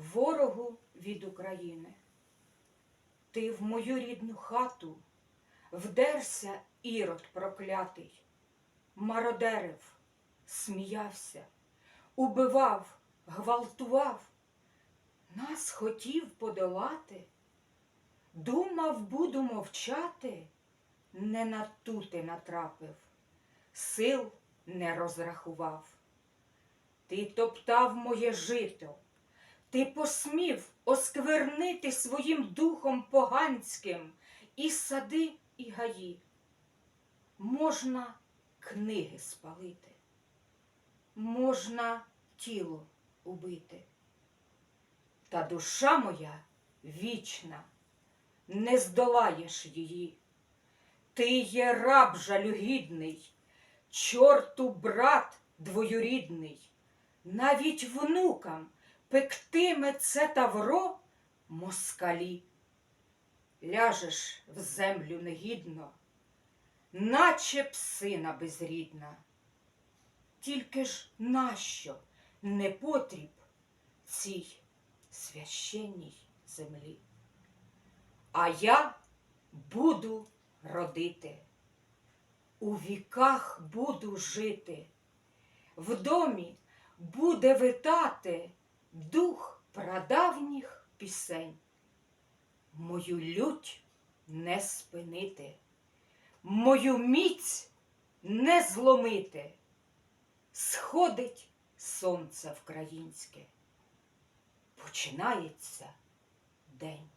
ворогу від України. Ти в мою рідну хату вдерся ірод проклятий, мародерив, сміявся, убивав, гвалтував, нас хотів подолати. Думав, буду мовчати, не на ту ти натрапив, сил не розрахував. Ти топтав моє жито, ти посмів осквернити своїм духом поганським і сади, і гаї. Можна книги спалити, можна тіло убити. Та душа моя вічна, не здолаєш її. Ти є раб жалюгідний, чорту брат двоюрідний, навіть внукам пектиме це тавро москалі. Ляжеш в землю негідно, наче псина безрідна. Тільки ж нащо не потріб цій священній землі? А я буду родити, у віках буду жити, в домі буде витати дух прадавніх пісень. Мою лють не спинити, мою міць не зломити. Сходить сонце вкраїнське, починається день.